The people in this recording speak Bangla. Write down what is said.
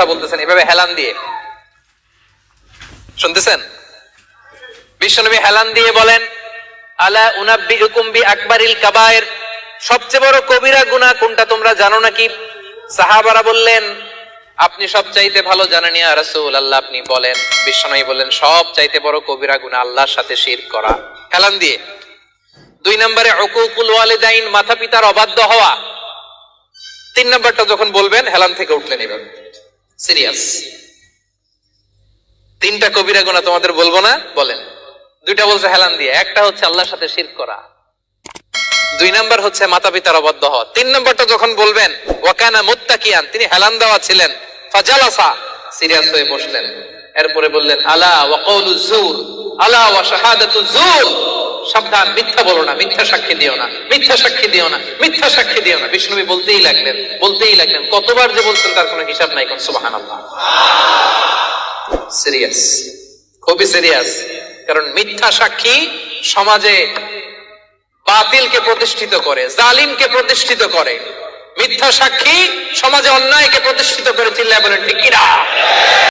কথা বলতেছেন, এভাবে হেলান দিয়ে। শুনতেছেন? বিশ্বনবী হেলান দিয়ে বলেন, আলা উনাব্বিউকুম বি আকবারিল কাবায়ের। সবচেয়ে বড় কবিরা গুনাহ কোনটা তোমরা জানো নাকি? সাহাবারা বললেন, আপনি সব চাইতে ভালো জানেন ইয়া রাসূল আল্লাহ আপনি বলেন, বিশ্বনবী বললেন সব চাইতে বড় কবিরা গুনাহ আল্লাহর সাথে শিরক করা। হেলান দিয়ে। দুই নম্বরে, উকুকুল ওয়ালিদাইন মাতা পিতার অবাধ্য হওয়া। তিন নম্বরটা যখন বলবেন, হেলান থেকে উঠলেন এভাবে সিরিয়াস তিনটা কবিরা গুণা তোমাদের বলব না? বলেন। দুইটা বলছে হেলান দিয়ে, একটা হচ্ছে আল্লাহর সাথে শির করা। দুই নাম্বার হচ্ছে মাতা পিতার অবদ্ধ হওয়া। তিন নাম্বারটা যখন বলবেন, ওয়াকানা মুত্তাকিয়ান, তিনি হেলান দেওয়া ছিলেন, ফাজালাসা, সিরিয়াস হয়ে বসলেন। এরপরে বললেন, আলা ওয়া কওলু জুর আলা ওয়া শাহাদাতু জুর সাবধান, মিথ্যা বলো না, মিথ্যা সাক্ষী দিও না, মিথ্যা সাক্ষী দিও না, মিথ্যা সাক্ষী দিও না। বিষ্ণুবী বলতেই লাগলেন বলতেই লাগলেন, কতবার যে বলছেন তার কোনো হিসাব নাই কোন সুবহানাল্লাহ। সিরিয়াস, খুবই সিরিয়াস, কারণ মিথ্যা সাক্ষী সমাজে বাতিলকে প্রতিষ্ঠিত করে, জালিমকে প্রতিষ্ঠিত করে। মিথ্যা সাক্ষী সমাজে অন্যায়কে প্রতিষ্ঠিত করে, চিল্লায় বলেন